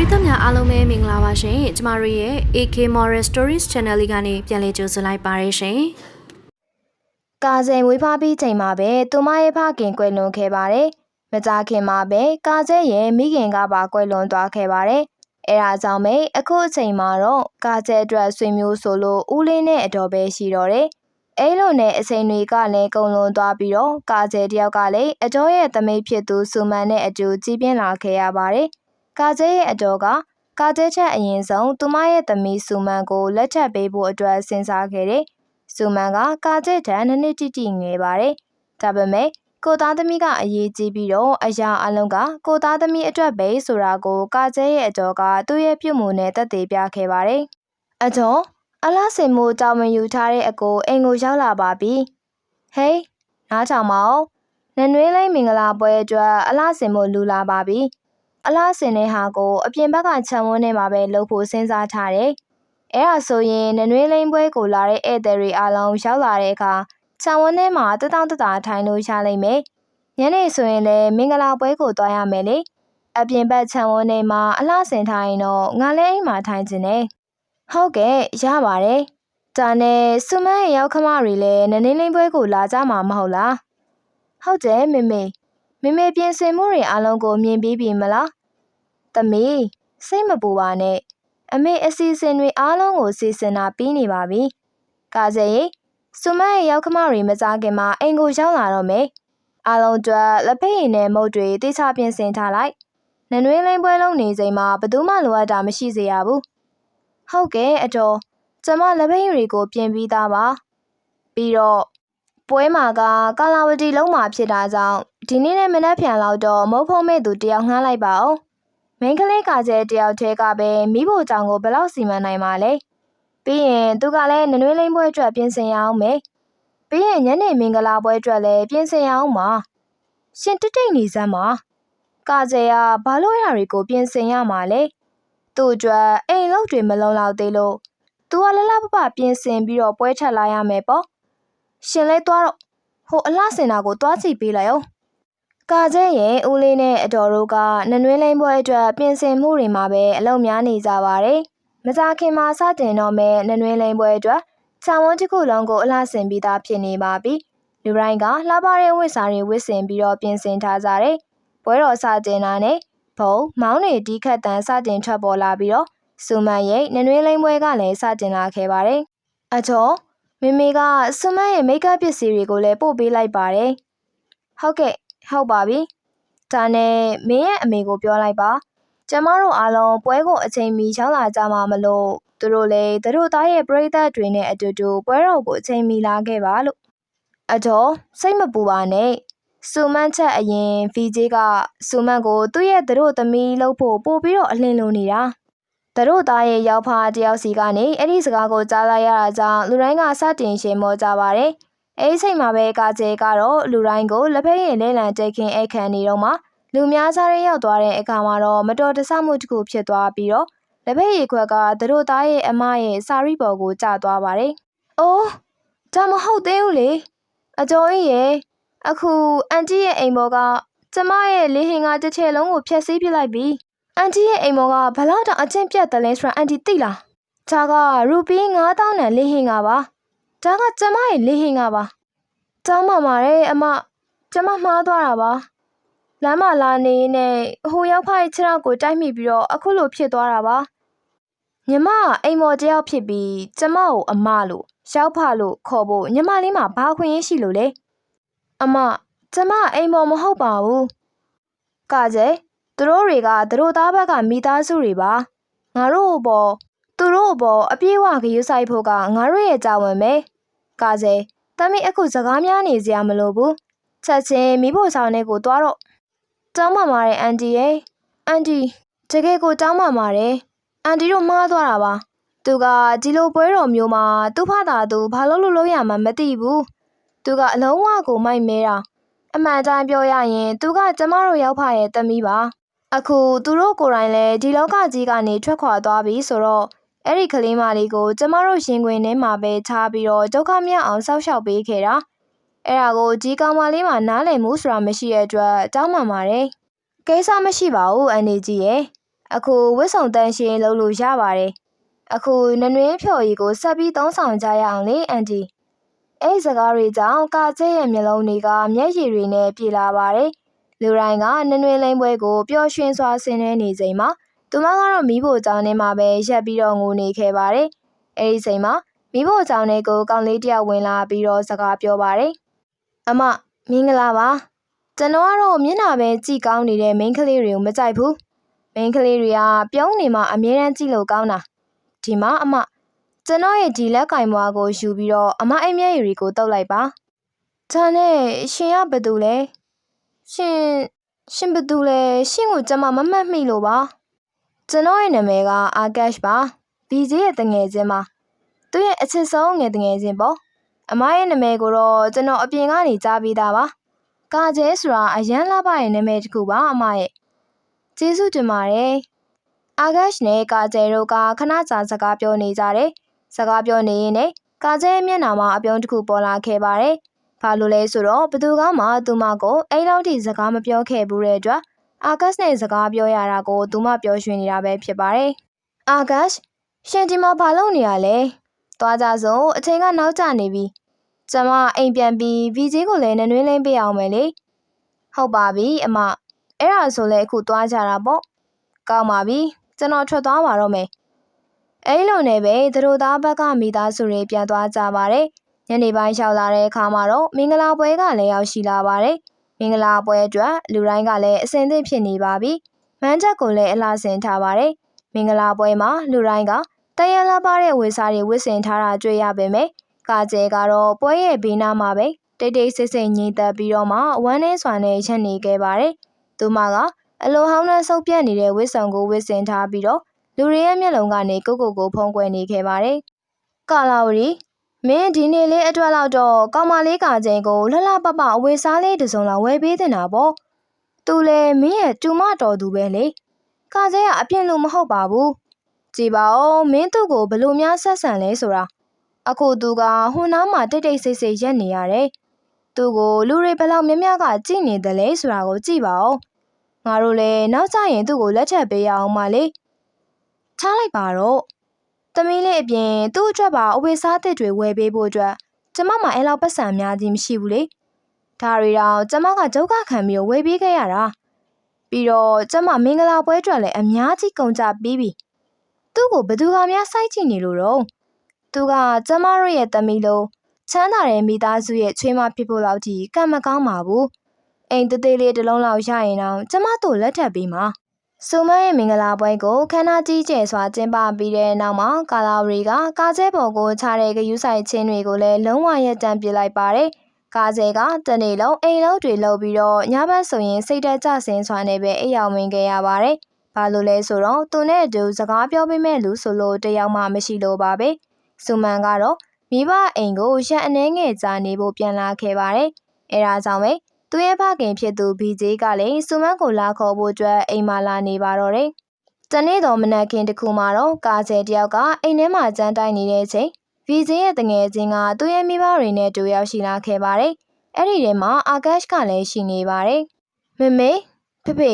ရိသတ်များအားလုံးပဲမင်္ဂလာပါရှင်ကျမတို့ရဲ့ AK Moral Stories Channel လေးကနေပြန်လည်ကြိုဆိုလိုက်ပါရရှင်ကာစင်ဝေးဖားပြီးချိန်မှာပဲသူမရဲ့ဖခင်ကွယ်လွန်ခဲ့ပါတယ်။မကြခင်မှာပဲကာကျဲရဲ့မိခင်ကပါကွယ်လွန်သွားခဲ့ပါတယ်။အဲဒါကြောင့်ပဲအခုအချိန်မှာတော့ကာကျဲအတွက်ဆွေမျိုးဆိုလို့ဦးလေးနဲ့အတော်ပဲရှိတော့တယ်။အဲလိုနဲ့အချိန်တွေကလည်းကုန်လွန်သွားပြီးတော့ကာကျဲတယောက်ကလည်းအကျော်ရဲ့သမိတ်ဖြစ်သူစုမန်နဲ့အတူကြီးပြင်းလာခဲ့ရပါတယ်။ ကာကျဲရဲ့အကျော်ကကာကျဲချက်အရင်ဆုံးသူမရဲ့သမီးစုမန်ကိုလက်ထပ်ပေးဖို့အတွက်စဉ်းစားခဲ့တယ်။စုမန်ကကာကျက်တန်နှစ်နှစ်တိတိငယ်ပါတယ်။ဒါပေမဲ့ကိုသားသမီးကအရေးကြီးပြီးတော့အရာအလုံးကကိုသားသမီးအတွက်ပဲဆိုတာကိုကာကျက်ရဲ့အကျော်ကသူ့ရဲ့ပြုမှုနဲ့တက်သေးပြခဲ့ပါတယ်။အကျော်အလားစင်မိုးကြောင်မယူထားတဲ့အကိုအိမ်ကိုရောက်လာပါပြီ။ဟေးနားထောင်မအောင်နနွေးလိမ့်မင်္ဂလာပွဲအတွက်အလားစင်မိုးလူလာပါပြီ။ အလားစင်တဲ့ဟာကိုအပြင်ဘက်ကခြံဝန်းထဲမှာပဲလှုပ်ဖို့စဉ်းစားထားတယ်။အဲ့ဒါဆိုရင်နနွေးလိမ့်ပွဲကိုလာတဲ့ဧည့်သည်တွေအားလုံးရောက်လာတဲ့အခါခြံဝန်းထဲမှာတတောင့်တတာထိုင်လို့ရလိမ့်မယ်။ညနေဆိုရင်လည်းမင်္ဂလာပွဲကိုသွားရမယ်လေ။အပြင်ဘက်ခြံဝန်းထဲမှာအလှဆင်ထားရင်တော့ငါလည်းအိမ်မှာထိုင်ခြင်းနဲ့ဟုတ်ကဲ့ရပါတယ်။ဒါနဲ့စုမန်းရဲ့ရောက်ခမတွေလည်းနနင်းလိမ့်ပွဲကိုလာကြမှာမဟုတ်လား။ဟုတ်တယ်မေမေ မေမေပြင်ဆင်မှုတွေအားလုံးကိုမြင်ပြီးပြီမလား။သမီးစိတ်မပူပါနဲ့အမေအစီအစဉ်တွေအားလုံးကိုစီစဉ်တာပြီးနေပါပြီ။ကာစေရေစုမရဲ့ရောက်ခမတွေမကြခင်မှာအိမ်ကိုရောက်လာတော့မယ်။အားလုံးအတွက်လက်ဖက်ရည်နဲ့မုတ်တွေတိကျပြင်ဆင်ထားလိုက်။နနွေးလိမ့်ပွဲလုံးနေချိန်မှာဘယ်သူမှလိုအပ်တာမရှိစေရဘူး။ဟုတ်ကဲ့အတော်ကျမလက်ဖက်ရည်တွေကိုပြင်ပြီးသားပါ။ပြီးတော့ ပွဲမှာကကာလာဝတီလုံးမှာဖြစ်တာကြောင့်ဒီနေ့နဲ့မနက်ဖြန်လောက်တော့မုတ်ဖုံးမဲ့သူတယောက်ငှားလိုက်ပါဦး။မိန်းကလေးကကျဲတယောက်တည်းကပဲမိဖို့ကြောင့်ကိုဘယ်လောက်စီမံနိုင်မှာလဲပြီးရင်သူကလည်းနနွေးလိမ့်ပွဲအတွက်ပြင်ဆင်ရအောင်မယ်ပြီးရင်ညနေမင်္ဂလာပွဲအတွက်လည်းပြင်ဆင်ရအောင်ပါရှင်တိတ်တိတ်နေစမ်းပါကကျဲကဘာလို့ရတွေကိုပြင်ဆင်ရမှာလဲသူ့အတွက်အိမ်လောက်တွေမလုံလောက်သေးလို့သူကလလပပပြင်ဆင်ပြီးတော့ပွဲထက်လာရမယ်ပေါ့ ရှင်လဲသွားတော့ဟိုအလှစင်တာကိုသွားကြည့်ပေးလိုက်အောင်ကာကျဲရဲ့ဦးလေးနဲ့အတော်တို့ကနနွေးလိမ့်ပွဲအတွက်ပြင်ဆင်မှုတွေမှာပဲအလုပ်များနေကြပါတယ်။မကြခင်မှာစတင်တော့မဲ့နနွေးလိမ့်ပွဲအတွက်ခြံဝန်းတစ်ခုလုံးကိုအလှဆင်ပြီးသားဖြစ်နေပါပြီ။လူတိုင်းကလှပတဲ့ဝတ်စားတွေဝတ်ဆင်ပြီးတော့ပြင်ဆင်ထားကြတယ်။ပွဲတော်စတင်တာနဲ့ဘုံမောင်းတွေဒီခတ်တန်စတင်ထွက်ပေါ်လာပြီးတော့စူမန်ရဲ့နနွေးလိမ့်ပွဲကလည်းစတင်လာခဲ့ပါတယ်။အချော မိမိကစူမန်ရဲ့မိတ်ကပ်ပစ္စည်းတွေကိုလည်းပို့ပေးလိုက်ပါတယ်။ဟုတ်ကဲ့ဟုတ်ပါပြီ။ဒါနဲ့မင်းရဲ့အမေကိုပြောလိုက်ပါ။ကျမတို့အားလုံးပွဲကိုအချိန်မီရောက်လာကြမှာမလို့သူတို့လည်းသူတို့သားရဲ့ပရိသတ်တွေနဲ့အတူတူပွဲတော်ကိုအချိန်မီလာခဲ့ပါလို့။အတော်စိတ်မပူပါနဲ့။စူမန့်ချက်အရင် VJ ကစူမန့်ကိုသူ့ရဲ့သူတို့သမီးလို့ဖို့ပို့ပြီးတော့အလင်းလုံးနေတာ။ သူတို့သားရဲ့ရောက်ဖားတယောက်စီကနေအဲ့ဒီစကားကိုကြားလိုက်ရတာကြောင့်လူတိုင်းကစတင်ရှင်မောကြပါတယ်။အဲဒီချိန်မှာပဲကာကျဲကတော့လူတိုင်းကိုလက်ဖက်ရည်လဲလံတက်ခင်အခမ်းနေတော့မှလူများစားရဲရောက်သွားတဲ့အခါမှာတော့မတော်တဆမှုတစ်ခုဖြစ်သွားပြီးတော့လက်ဖက်ရည်ခွက်ကသူတို့သားရဲ့အမရဲ့စာရီပေါ်ကိုကျသွားပါတယ်။အိုးဒါမဟုတ်သေးဘူးလေ။အကျော်ကြီးရဲ့အခုအန်တီရဲ့အိမ်ပေါ်ကကျမရဲ့လေးဟင်ကတစ်ချက်လုံးကိုဖျက်ဆီးပစ်လိုက်ပြီ။ အန်တီရဲ့အိမ်ပေါ်ကဘလောက်တောင်အချင်းပြတ်တယ်လဲဆိုတာအန်တီသိလား။ဒါကရူပီ9000နဲ့လေးဟင်ကပါ။ဒါကကျမရဲ့လေးဟင်ကပါ။ကျောင်းမှာမာတယ်အမကျမမှားသွားတာပါလမ်းမှာလာနေရင်းနဲ့ဟိုရောက်ဖရဲ့ခြေထောက်ကိုတိုက်မိပြီးတော့အခုလိုဖြစ်သွားတာပါညီမကအိမ်မော်တယောက်ဖြစ်ပြီးကျမကိုအမလို့ရောက်ဖလို့ခေါ်ဖို့ညီမလေးမှာဘာခွင့်ရရှိလို့လဲအမကျမအိမ်မော်မဟုတ်ပါဘူးကကျဲ သူတို့တွေကသူတို့သားဘက်ကမိသားစုတွေပါငါတို့ဘောသူတို့ဘောအပြေးဝဂရုစိုက်ဖို့ကငါတို့ရဲ့တာဝန်ပဲကကျဲတမီးအခုစကားများနေစရာမလိုဘူးချက်ချင်းမိဖို့ဆောင်တဲ့ကိုသွားတော့တောင်းပန်ပါတယ်အန်တီရဲ့အန်တီတကယ်ကိုတောင်းပန်ပါတယ်အန်တီတို့မှားသွားတာပါသူကဒီလိုပွဲတော်မျိုးမှာသူ့ဖသာသူဘာလို့လို့လို့ရမှမသိဘူးသူကအလုံးဝကိုမိုက်မဲတာအမှန်တိုင်းပြောရရင် သူကကျမတို့ရောက်ဖရဲ့တမီးပါ အခုသူတို့ကိုယ်တိုင်လည်းဒီလောကကြီးကနေထွက်ခွာသွားပြီဆိုတော့အဲ့ဒီကလေးမလေးကိုကျမတို့ရင်ခွင်ထဲမှာပဲထားပြီးတော့ဒုက္ခမြတ်အောင်ဆောက်ရှောက်ပေးခဲ့တာအဲ့ဒါကိုဒီကောင်မလေးမှနားလည်မှုဆိုတာမရှိတဲ့အတွက်တောင်းပန်ပါတယ်ကိစ္စမရှိပါဘူးအန်နေကြီးရဲ့အခုဝစ်စုံတန်းရှင်လုပ်လို့ရပါတယ်အခုနနွင်းဖြော်ရီကိုဆက်ပြီးသုံးဆောင်ကြရအောင်လေအန်တီအဲ့ဒီစကားတွေကြောင့်ကာကျဲရဲ့မျက်လုံးတွေကမျက်ရည်တွေနဲ့ပြေလာပါတယ် လူတိုင်းကနနွင်းလိမ့်ပွဲကိုပျော်ရွှင်စွာဆင်နွှဲနေချိန်မှာသူမကတော့မိဖို့ကြောင်းထဲမှာပဲရက်ပြီးတော့ငိုနေခဲ့ပါတယ်အဲ့ဒီချိန်မှာမိဖို့ကြောင်းထဲကိုကောင်လေးတစ်ယောက်ဝင်လာပြီးတော့စကားပြောပါတယ်အမမင်္ဂလာပါကျွန်တော်ကတော့မျက်နှာပဲကြည့်ကောင်းနေတဲ့မိန်းကလေးတွေကိုမကြိုက်ဘူးမိန်းကလေးတွေကပြုံးနေမှအမြဲတမ်းကြည့်လို့ကောင်းတာဒီမှာအမကျွန်တော်ရဲ့ဒီလက်ကင်မွားကိုယူပြီးတော့အမအိမ်မျက်ရည်တွေကိုတုပ်လိုက်ပါဒါနဲ့ရှင်ကဘယ်သူလဲ ရှင်ရှင်ဘယ်သူလဲရှင်ကိုကျွန်မမမှတ်မိလို့ပါကျွန်တော်ရဲ့နာမည်ကအာကက်ရှ်ပါဘီဂျီရဲ့တငယ်ချင်းပါသူ့ရဲ့အချစ်ဆုံးငယ်တငယ်ချင်းပေါ့အမရဲ့နာမည်ကိုတော့ကျွန်တော်အပြင်ကနေကြားပြီးသားပါကာကျဲဆိုတာအရန်လာပါရဲ့နာမည်တစ်ခုပါအမရဲ့ကျေးဇူးတင်ပါတယ်အာဂတ်နဲ့ကာကျဲတို့ကခဏကြာစကားပြောနေကြတယ်စကားပြောနေရင်လည်းကာကျဲမျက်နှာမှာအပြုံးတစ်ခုပေါ်လာခဲ့ပါတယ် ဘာလို့လဲဆိုတော့ဘသူကမှသူမကိုအဲ့လောက်ထိစကားမပြောခဲ့ဘူးတဲ့အတွက်အာဂတ်နဲ့စကားပြောရတာကိုသူမပြောရွှင်နေတာပဲဖြစ်ပါတယ်အာဂတ်ရှင်ဒီမှာဘာလုပ်နေရလဲသွားကြစို့အချိန်ကနောက်ကျနေပြီကျမအိမ်ပြန်ပြီးဗီဂျီကိုလည်းနနွင်းလင်းပေးအောင်မယ်လေဟုတ်ပါပြီအမအဲ့ဒါဆိုလဲအခုသွားကြတာပေါ့ကောင်းပါပြီကျွန်တော်ထွက်သွားပါတော့မယ်အဲ့လိုနဲ့ပဲသူတို့သားဘက်ကမိသားစုတွေပြန်သွားကြပါတယ် ညနေပိုင်းရောက်လာတဲ့အခါမှာတော့မင်္ဂလာပွဲကလည်းရောက်ရှိလာပါတယ်မင်္ဂလာပွဲအတွက်လူတိုင်းကလည်းအစင်သင့်ဖြစ်နေပါပြီမန်းချက်ကိုလည်းအလားဆင်ထားပါတယ်မင်္ဂလာပွဲမှာလူတိုင်းကတရလာပါတဲ့ဝေစားတွေဝစ်ဆင်ထားတာတွေ့ရပေမဲ့ကာကျဲကတော့ပွဲရဲ့ဘေးနားမှာပဲတိတ်တိတ်ဆိတ်ဆိတ်ငြိမ်သက်ပြီးတော့မှဝမ်းနေစွာနဲ့ရက်နေခဲ့ပါတယ်။သူမကအလိုဟောင်းနဲ့ဆုပ်ပြက်နေတဲ့ဝစ်ဆောင်ကိုဝစ်စင်ထားပြီးတော့လူတွေရဲ့မျက်လုံးကနေကိုကိုကိုဖုံးကွယ်နေခဲ့ပါတယ်။ကာလာဝရီ မင်းဒီနေ့လေးအတွက်လောက်တော့ကောင်မလေးကာကျဲကိုလှလှပပအဝေးစားလေးတစ်စုံလောက်ဝယ်ပေးတင်တာပေါ့။သူလည်းမင်းရဲ့တူမတော်သူပဲလေ။ကာကျဲကအပြင်းလို့မဟုတ်ပါဘူး။ကြည်ပါဦးမင်းသူ့ကိုဘလို့များဆက်ဆံလဲဆိုတာအခုသူကဟိုနားမှာတိတ်တိတ်ဆိတ်ဆိတ်ရက်နေရတယ်။သူ့ကိုလူတွေဘယ်လောက်များများကကြည့်နေတယ်လဲဆိုတာကိုကြည့်ပါဦး။ငါတို့လည်းနောက်ကျရင်သူ့ကိုလက်ထပ်ပေးရအောင်ပါလေ။ထားလိုက်ပါတော့။ သမီးလေးအပြင်သူ့အတွက်ပါအဝေစားသစ်တွေဝယ်ပေးဖို့အတွက်ကျမမှအဲ့လောက်ပတ်စံများကြီးမရှိဘူးလေ။ဒါတွေတော့ကျမကဒုက္ခခံပြီးဝယ်ပေးခဲ့ရတာ။ပြီးတော့ကျမမင်္ဂလာပွဲအတွက်လည်းအများကြီးကုန်ကြပြီးပြီ။သူ့ကိုဘယ်သူကများစိုက်ကြည့်နေလို့တော့သူကကျမတို့ရဲ့သမီးလို့ချမ်းသာတဲ့မိသားစုရဲ့ချွေးမဖြစ်ဖို့လောက်ထိကံမကောင်းပါဘူး။အိမ်သေးသေးလေးတစ်လုံးလောက်ရရင်တော့ကျမတို့လက်ထပ်ပေးမှာ။ စုမရဲ့မင်္ဂလာပွဲကိုခမ်းနားကြီးကျယ်စွာကျင်းပပြီးတဲ့နောက်မှာကာလာရီကကာကျဲပေါ်ကိုချတဲ့ဂယူးဆိုင်ချင်းတွေကိုလည်းလုံးဝရက်တန့်ပြလိုက်ပါတယ်။ကာကျဲကတနေ့လုံးအိမ်လုံးတွေလှုပ်ပြီးတော့ညဘက်ဆိုရင်စိတ်တက်ကြဆင်းစွာနဲ့ပဲအိပ်ရောက်ဝင်ခဲ့ရပါတယ်။ဘာလို့လဲဆိုတော့သူနဲ့အတူစကားပြောပေးမဲ့လူဆိုလို့တယောက်မှမရှိလို့ပါပဲ။စုမန်ကတော့မိဘအိမ်ကိုရက်အနှဲငယ်ကြာနေဖို့ပြန်လာခဲ့ပါတယ်။အဲဒါကြောင့်ပဲ သူရဲ့ဖခင်ဖြစ်သူဘီဂျေကလည်းစုမန်ကိုလာခေါ်ဖို့အတွက်အိမ်မှာလာနေပါတော့တယ်။တနေ့တော်မနက်ခင်းတစ်ခုမှာတော့ကာကျဲတယောက်ကအိမ်ထဲမှာကြမ်းတိုက်နေတဲ့အချိန်ဘီဂျေရဲ့တငယ်ချင်းကသူ့ရဲ့မိဘတွေနဲ့တူရောက်ရှိလာခဲ့ပါတယ်။အဲ့ဒီထဲမှာအာဂတ်ကလည်းရှိနေပါတယ်။မမေဖေဖေ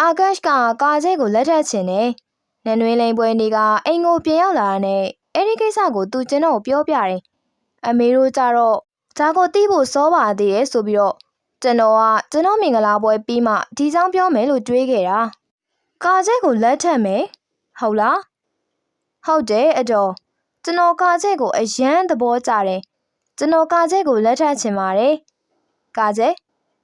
အာဂတ်ကကာကျဲကိုလက်ထပ်ချင်တယ်။နနွေးလိန်ပွဲနေကအိမ်ကိုပြန်ရောက်လာတဲ့အဲ့ဒီကိစ္စကိုသူကျင်းတော့ပြောပြတယ်။အမေတို့ကြတော့ဒါကိုသိဖို့စောပါသေးရဲ့ဆိုပြီးတော့ ကျွန်တော်ကကျွန်တော်မင်္ဂလာပွဲပြီးမှဒီကြောင်းပြောမယ်လို့တွေးခဲ့တာ။ကာကျဲကိုလက်ထပ်မယ်။ဟုတ်လား။ဟုတ်တယ်အတော်ကျွန်တော်ကာကျဲကိုအယမ်းသဘောကျတယ်။ကျွန်တော်ကာကျဲကိုလက်ထပ်ချင်ပါတယ်။ကာကျဲ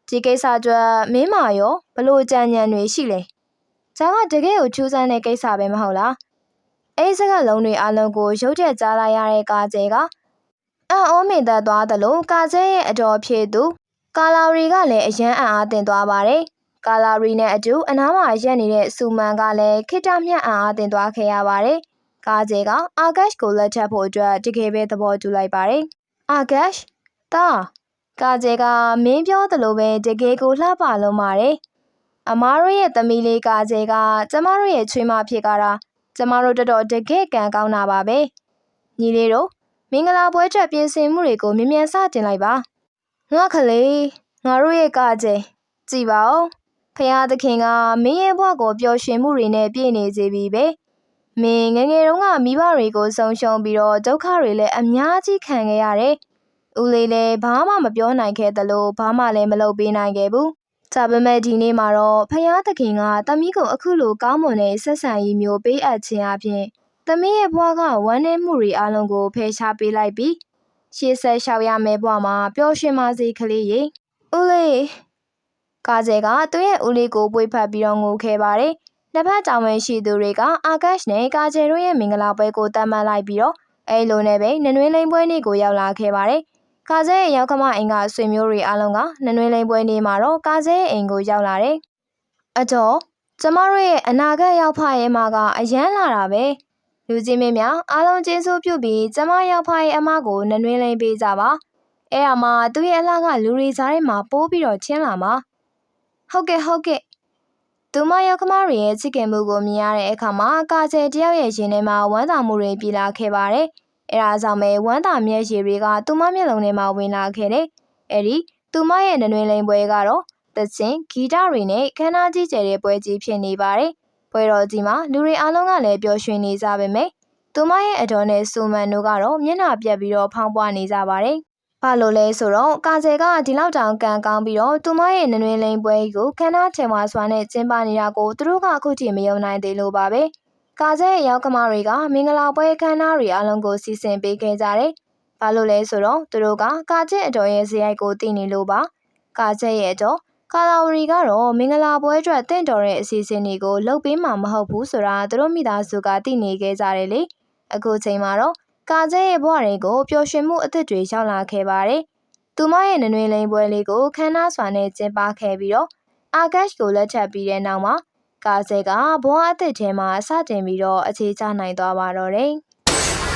ဒီကိစ္စအတွက်မင်းမာရောဘလို့ကြံညံတွေရှိလဲ။ဒါကတကယ်ကိုထူးဆန်းတဲ့ကိစ္စပဲမဟုတ်လား။အဲ့ဒီစကားလုံးတွေအလုံးကိုရုတ်တက်ကြားလိုက်ရတဲ့ကာကျဲကအံ့ဩမိန်သက်သွားသလိုကာကျဲရဲ့အတော်ဖြစ်သူ ကာလာရီကလည်းအယမ်းအံ့အားသင့်သွားပါတယ်။ကာလာရီနဲ့အတူအနားမှာရက်နေတဲ့စူမန်ကလည်းခိတ္တမြတ်အံ့အားသင့်သွားခဲ့ရပါတယ်။ကာကျဲကအာဂတ်ကိုလက်ထပ်ဖို့အတွက်တကယ်ပဲသဘောတူလိုက်ပါတယ်။အာဂတ်တာကာကျဲကမင်းပြောသလိုပဲတကယ်ကိုလှပလုံးပါတယ်။အမားတို့ရဲ့သမီးလေးကာကျဲကကျမတို့ရဲ့ချွေးမဖြစ်ကြတာ ကျမတို့တော်တော်တကယ်ကံကောင်းတာပါပဲညီလေးတို့မင်္ဂလာပွဲချက်ပြင်ဆင်မှုတွေကိုမြ мян စတင်လိုက်ပါ ငါခလေးငါတို့ရဲ့ကကြဲကြည်ပါဦးဖဖယားသခင်ကမင်းရဲ့ဘဝကိုပျော်ရွှင်မှုတွေနဲ့ပြည့်နေစေပြီပဲမင်းငယ်ငယ်တုန်းကမိဘတွေကိုဆုံးရှုံးပြီးတော့ဒုက္ခတွေလည်းအများကြီးခံခဲ့ရတယ်ဦးလေးလည်းဘာမှမပြောနိုင်ခဲ့သလိုဘာမှလည်းမလုပ်ပေးနိုင်ခဲ့ဘူးဒါပေမဲ့ဒီနေ့မှာတော့ဖယားသခင်ကတမီးကိုအခုလိုကောင်းမွန်တဲ့ဆက်ဆံရေးမျိုးပေးအပ်ခြင်းအပြင်တမီးရဲ့ဘဝကဝမ်းနည်းမှုတွေအလုံးကိုဖယ်ရှားပေးလိုက်ပြီး ရှေ့ဆက်လျှောက်ရမယ့်ဘဝမှာပျော်ရွှင်ပါစေကလေးရေဦးလေးကာကျဲကသူ့ရဲ့ဦးလေးကိုပွေဖက်ပြီးတော့ငိုခဲ့ပါတယ်။နှစ်ဖက်ကြောင်ဝင်ရှိသူတွေကအာကတ်နဲ့ကာကျဲတို့ရဲ့မင်္ဂလာပွဲကိုတတ်မှတ်လိုက်ပြီးတော့အဲလိုနဲ့ပဲနနွေးလိန်ပွဲနေ့ကိုရောက်လာခဲ့ပါတယ်။ကာကျဲရဲ့ရောက်ခမအိမ်ကဆွေမျိုးတွေအားလုံးကနနွေးလိန်ပွဲနေ့မှာတော့ကာကျဲရဲ့အိမ်ကိုရောက်လာတယ်။အတော့ကျမတို့ရဲ့အနာဂတ်ရောက်ဖရဲ့မကအရန်လာတာပဲ။ လူကြီးမင်းများအားလုံးကျေးဇူးပြုပြီးကျမရောက်ဖရဲ့အမကိုနနွေးလိန်ပေးကြပါ။အဲ့ဒါမှသူ့ရဲ့အလှကလူတွေစားထဲမှာပိုးပြီးတော့ချင်းလာမှာ။ဟုတ်ကဲ့ဟုတ်ကဲ့သူမရောက်ခမတွေရဲ့ချစ်ခင်မှုကိုမြင်ရတဲ့အခါမှာကာကျဲတယောက်ရဲ့ရင်ထဲမှာဝမ်းသာမှုတွေပြေလာခဲ့ပါတယ်။အဲဒါကြောင့်ပဲဝမ်းသာမျက်ရည်တွေကသူမမျက်လုံးထဲမှာဝင်လာခဲ့တယ်။အဲဒီသူမရဲ့နနွေလိန်ပွဲကတော့သချင်းဂီတတွေနဲ့ခန်းနာကြီးကျယ်တဲ့ပွဲကြီးဖြစ်နေပါတယ်။ ပွဲတော်ကြီးမှာလူတွေအားလုံးကလည်းပျော်ရွှင်နေကြပါမယ်။သူမရဲ့အတော်နဲ့စူမန်တို့ကတော့မျက်နှာပြက်ပြီးတော့ဖောင်းပွားနေကြပါတယ်။ဘာလို့လဲဆိုတော့ကာကျဲကဒီလောက်တောင်ကန်ကောင်းပြီးတော့သူမရဲ့နနွေလိန်ပွဲကြီးကိုခန်းနာချင်ဝါစွာနဲ့ကျင်းပနေတာကိုသူတို့ကအခုထိမယုံနိုင်သေးလို့ပါပဲကာကျဲရဲ့ရောက်ခမတွေကမင်္ဂလာပွဲခန်းနာတွေအလုံးကိုစီစဉ်ပေးခဲ့ကြတယ်ဘာလို့လဲဆိုတော့သူတို့ကကာကျဲအတော်ရဲ့ဇယိုက်ကိုသိနေလို့ပါကာကျဲရဲ့အတော် ကာလာဝရီကတော့မင်္ဂလာပွဲအတွက်တင့်တော်တဲ့အစီအစဉ်တွေကိုလုပ်ပေးမှာမဟုတ်ဘူးဆိုတာသူတို့မိသားစုကသိနေခဲ့ကြတယ်လေအခုချိန်မှာတော့ကာကျဲရဲ့ဘဝတွေကိုပျော်ရွှင်မှုအသစ်တွေရောက်လာခဲ့ပါတယ်။သူမရဲ့နနွေလိန်ပွဲလေးကိုခမ်းနားစွာနဲ့ကျင်းပခဲ့ပြီးတော့အာကတ်ကိုလက်ထပ်ပြီးတဲ့နောက်မှာကာကျဲကဘဝအသစ်ထဲမှာစတင်ပြီးတော့အခြေချနိုင်သွားပါတော့တယ်။